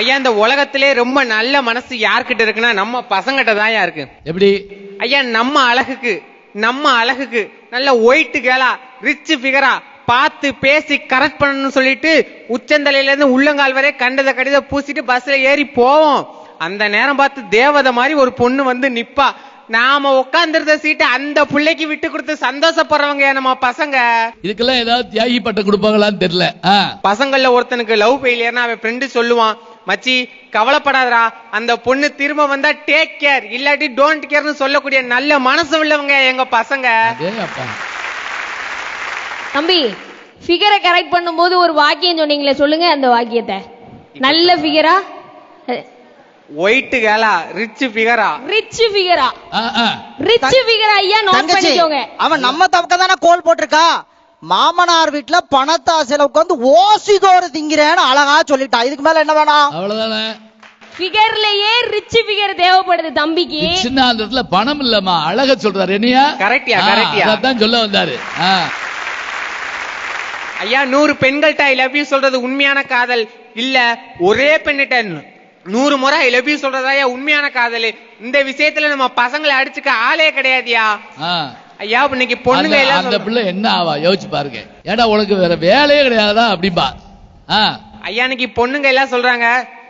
ஐயா இந்த உலகத்திலே ரொம்ப நல்ல மனசு யார்கிட்ட இருக்குன்னா நம்ம பசங்கிட்ட தான் இருக்கு. எப்படி? ஐயா நம்ம அழகுக்கு நம்ம அழகுக்கு நல்ல ஒயிட் கேலா ரிச் ஃபிகரா பார்த்து பேசி கரெக்ட் பண்ணணும்னு சொல்லிட்டு உச்சந்தலையில இருந்து உள்ளங்கால் வரை கண்டத கடித பூசிட்டு பஸ்ல ஏறி போவோம். அந்த நேரம் பார்த்து தேவதை மாதிரி ஒரு பொண்ணு வந்து நிப்பா. நாம உட்காந்துருந்த சீட்டை அந்த பிள்ளைக்கு விட்டு கொடுத்து சந்தோஷப்படுறவங்க நம்ம பசங்க. இதுக்கெல்லாம் ஏதாவது தியாகி பட்டம் கொடுப்பாங்களான்னு தெரியல. பசங்கள்ல ஒருத்தனுக்கு லவ் ஃபெயிலியர்னா அவன் ஃப்ரெண்டு சொல்லுவான். மச்சி கவலைப்படாதடா. அந்த பொண்ணு திரும்ப வந்தா டேக் கேர் இல்லாட்டி டோன்ட் கேர்னு சொல்லக்கூடிய நல்ல மனசு உள்ளவங்க எங்க பசங்க. அதே அப்பா. தம்பி ஃபிகரை கரெக்ட் பண்ணும்போது ஒரு வாக்கியம் சொன்னீங்களே சொல்லுங்க அந்த வாக்கியத்தை. நல்ல ஃபிகரா ஒயிட் கேலா ரிச் ஃபிகரா ரிச் ஃபிகரா. ரிச் ஃபிகரா ஐயா நோட் பண்ணிக்கோங்க. அவன் நம்ம தவக்க தானே கோல் போட்டிருக்கா? மாமனார் வீட்டுல பணத்தை ஆசையில உட்காந்து ஓசிதோடு திங்கிறேன்னு அழகா சொல்லிட்டா. இதுக்கு மேல என்ன வேணாம் அவ்வளவுதானே? ஃபிகர்லயே ரிச் ஃபிகர் தேவைப்படுது தம்பிக்கு. சின்ன அந்த இடத்துல பணம் இல்லம்மா. அழக சொல்றாரு. என்னையா? ஆ, correctயா. அதைத்தான் சொல்ல வந்தாரு. ஐயா நூறு பெண்கள்ட்ட ஐ லவ் யூ சொல்றது உண்மையான காதல்? இல்ல ஒரே பெண்ணிட்ட நூறு முறை ஐ லவ் யூ சொல்றதாயா உண்மையான காதல்? இந்த விஷயத்துல நம்ம பசங்களை அடிச்சுக்க ஆளே கிடையாதுயா? ஆ. ஐயா இன்னைக்கு பொண்ணுங்க எல்லாம் அந்த பிள்ளை என்ன ஆவா? யோசிச்சு பாருங்க. ஏடா உனக்கு வேற வேலையே கிடையாதா அப்படிம்பா. ஐயா இன்னைக்கு பொண்ணுங்க எல்லாம் சொல்றாங்க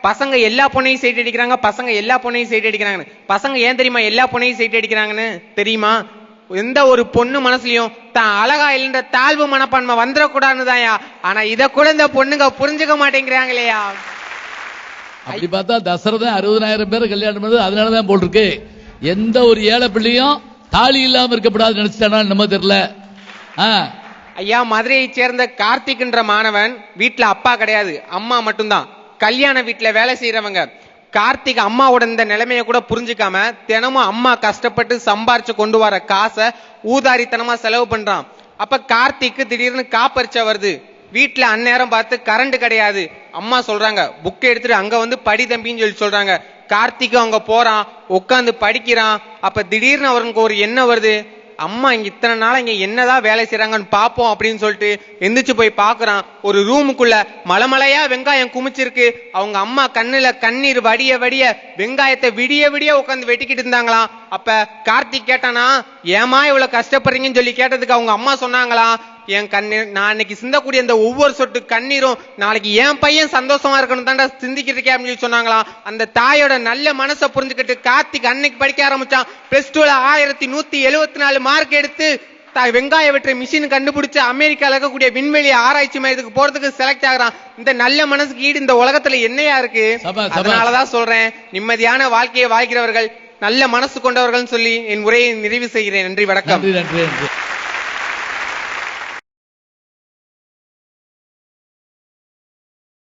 பசங்க எல்லா பொண்ணையும் சைட் அடிக்கிறாங்க பசங்க எல்லா பொண்ணையும் சைட் அடிக்கிறாங்கன்னு. பசங்க ஏன் தெரியுமா எல்லா பொண்ணையும் சைட் அடிக்கிறாங்கன்னு? தெரியுமா? எந்த ஒரு பொண்ணு மனசுலயும் தான் அழகா இல்லைன்ற தாழ்வு மனப்பான்மை வந்துடக்கூடாதுதான்யா ஆனா இத கூட இந்த பொண்ணுங்க புரிஞ்சுக்க மாட்டேங்கிறாங்களேயா? அப்படி பார்த்தா தசரதன் அறுபதாயிரம் பேர் கல்யாணம் பண்ணது அதனாலதான் போல் இருக்கு எந்த ஒரு ஏழை பிள்ளையும் தாலி இல்லாம இருக்கப்படாது நினைச்சிட்டானா நம்ம தெரியல. ஐயா மதுரையை சேர்ந்த கார்த்திக்ன்ற மாணவன் வீட்டுல அப்பா கிடையாது அம்மா மட்டும்தான். கல்யாண வீட்டுல வேலை செய்யறவங்க கார்த்திக் அம்மாவோட இந்த நிலைமைய கூட புரிஞ்சுக்காம தினமும் அம்மா கஷ்டப்பட்டு சம்பாரிச்சு கொண்டு வர காசை ஊதாரித்தனமா செலவு பண்றான். அப்ப கார்த்திக்கு திடீர்னு காப்பரிச்ச வருது. வீட்டுல அந்நேரம் பார்த்து கரண்ட் கிடையாது. அம்மா சொல்றாங்க புக்கை எடுத்துட்டு அங்க வந்து படி தம்பின்னு சொல்லி சொல்றாங்க. கார்த்திக்கும் அங்க போறான் உட்காந்து படிக்கிறான். அப்ப திடீர்னு அவனுக்கு ஒரு எண்ணம் வருது. அம்மா இங்க இத்தனை நாளா இங்க என்னதான் வேலை செய்யறாங்கன்னு பாப்போம் அப்படின்னு சொல்லிட்டு எந்திரிச்சு போய் பாக்குறான். ஒரு ரூமுக்குள்ள மலமலையா வெங்காயம் குமிச்சிருக்கு. அவங்க அம்மா கண்ணுல கண்ணீர் வடிய வடிய வெங்காயத்தை விடிய விடிய உட்காந்து வெட்டிக்கிட்டு இருந்தாங்களாம். அப்ப கார்த்திக் கேட்டானா ஏமா இவ்வளவு கஷ்டப்படுறீங்கன்னு சொல்லி கேட்டதுக்கு அவங்க அம்மா சொன்னாங்களாம். என் கண்ணீர் நான் இன்னைக்கு சிந்தக்கூடிய இந்த ஒவ்வொரு சொட்டு கண்ணீரும் நாளைக்கு என் பையன் சந்தோஷமா இருக்கணும் தாண்டா சிந்திக்கிட்டு இருக்கேன் அப்படின்னு சொல்லி சொன்னாங்களாம் அந்த தாயோட நல்ல மனசை புரிஞ்சுக்கிட்டு கார்த்திக் அன்னைக்கு படிக்க ஆரம்பிச்சான். பிளஸ் டூல ஆயிரத்தி நூத்தி எழுவத்தி நாலு மார்க் எடுத்து வெங்காய வெட்டுற மிஷின் கண்டுபிடிச்சு அமெரிக்கால இருக்கக்கூடிய விண்வெளி ஆராய்ச்சி மையத்துக்கு போறதுக்கு செலக்ட் ஆகுறான். இந்த நல்ல மனசுக்கு ஈடு இந்த உலகத்துல என்னையா இருக்கு. அதனாலதான் சொல்றேன் நிம்மதியான வாழ்க்கையை வாழ்கிறவர்கள் நல்ல மனசு கொண்டவர்கள் சொல்லி என் உரையை நிறைவு செய்கிறேன். நன்றி வணக்கம்.